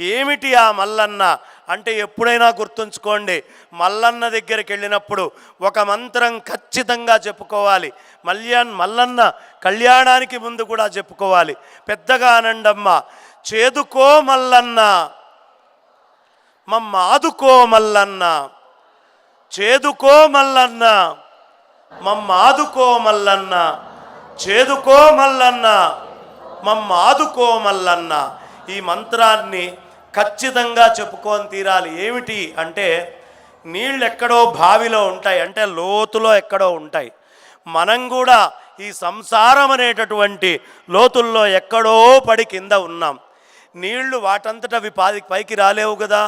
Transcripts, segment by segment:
ఏమిటి ఆ మల్లన్న? అంటే ఎప్పుడైనా గుర్తుంచుకోండి మల్లన్న దగ్గరికి వెళ్ళినప్పుడు ఒక మంత్రం ఖచ్చితంగా చెప్పుకోవాలి. మల్యాన్ మల్లన్న కళ్యాణానికి ముందు కూడా చెప్పుకోవాలి. పెద్దగా అనండమ్మ చేదుకో మల్లన్న. మమ్మ ఆదుకో మల్లన్న. చేదుకో మల్లన్న. మమ్మ ఆదుకో మల్లన్న. చేదుకో మల్లన్న. మమ్మ ఆదుకో మల్లన్న. ఈ మంత్రాన్ని ఖచ్చితంగా చెప్పుకొని తీరాలి. ఏమిటి అంటే నీళ్ళు ఎక్కడో బావిలో ఉంటాయి అంటే లోతులో ఎక్కడో ఉంటాయి. మనం కూడా ఈ సంసారం అనేటటువంటి లోతుల్లో ఎక్కడో పడి కింద ఉన్నాం. నీళ్ళు వాటంతట అవి పాది పైకి రాలేవు కదా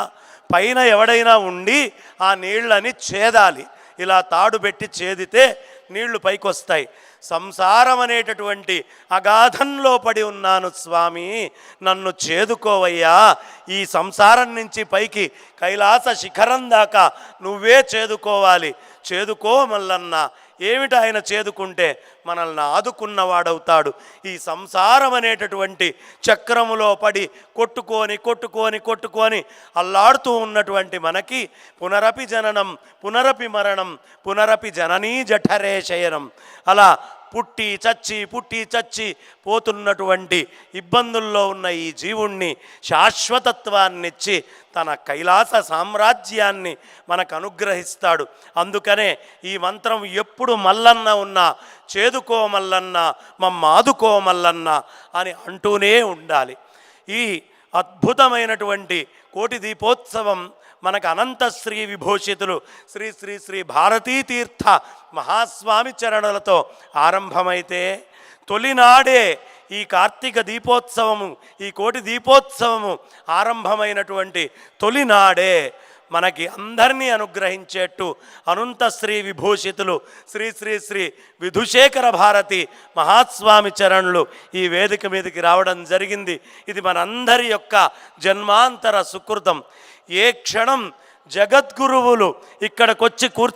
పైన ఎవడైనా ఉండి ఆ నీళ్ళని చేదాలి. ఇలా తాడు పెట్టి చేదితే నీళ్ళు పైకొస్తాయి. సంసారం అనేటటువంటి అగాధంలో పడి ఉన్నాను స్వామి. నన్ను చేదుకోవయ్యా. ఈ సంసారం నుంచి పైకి కైలాస శిఖరం దాకా నువ్వే చేదుకోవాలి. చేదుకో మల్లన్న. ఏమిటి ఆయన చేదుకుంటే మనల్ని ఆదుకున్నవాడవుతాడు. ఈ సంసారం అనేటటువంటి చక్రములో పడి కొట్టుకొని కొట్టుకొని కొట్టుకొని అల్లాడుతూ ఉన్నటువంటి మనకి పునరపి జననం పునరపి మరణం పునరపి జననీ జఠరే శయనం. అలా పుట్టి చచ్చి పుట్టి చచ్చి పోతున్నటువంటి ఇబ్బందుల్లో ఉన్న ఈ జీవుణ్ణి శాశ్వతత్వాన్నిచ్చి తన కైలాస సామ్రాజ్యాన్ని మనకు అనుగ్రహిస్తాడు. అందుకనే ఈ మంత్రం ఎప్పుడు మల్లన్న ఉన్నా చేదుకో మల్లన్న మమ్మాదుకో మల్లన్న అని అంటూనే ఉండాలి. ఈ అద్భుతమైనటువంటి కోటి దీపోత్సవం మనకు అనంత శ్రీ విభూషితులు శ్రీ శ్రీ శ్రీ భారతీ తీర్థ మహాస్వామి చరణులతో ఆరంభమైతే తొలినాడే ఈ కార్తీక దీపోత్సవము ఈ కోటి దీపోత్సవము ఆరంభమైనటువంటి తొలినాడే మనకి అందరినీ అనుగ్రహించేట్టు అనంత శ్రీ విభూషితులు శ్రీ శ్రీ శ్రీ విధుశేఖర భారతి మహాస్వామి చరణులు ఈ వేదిక మీదకి రావడం జరిగింది. ఇది మనందరి యొక్క జన్మాంతర సుకృతం. ఏ క్షణం జగద్గురువులు ఇక్కడికొచ్చి కూర్చు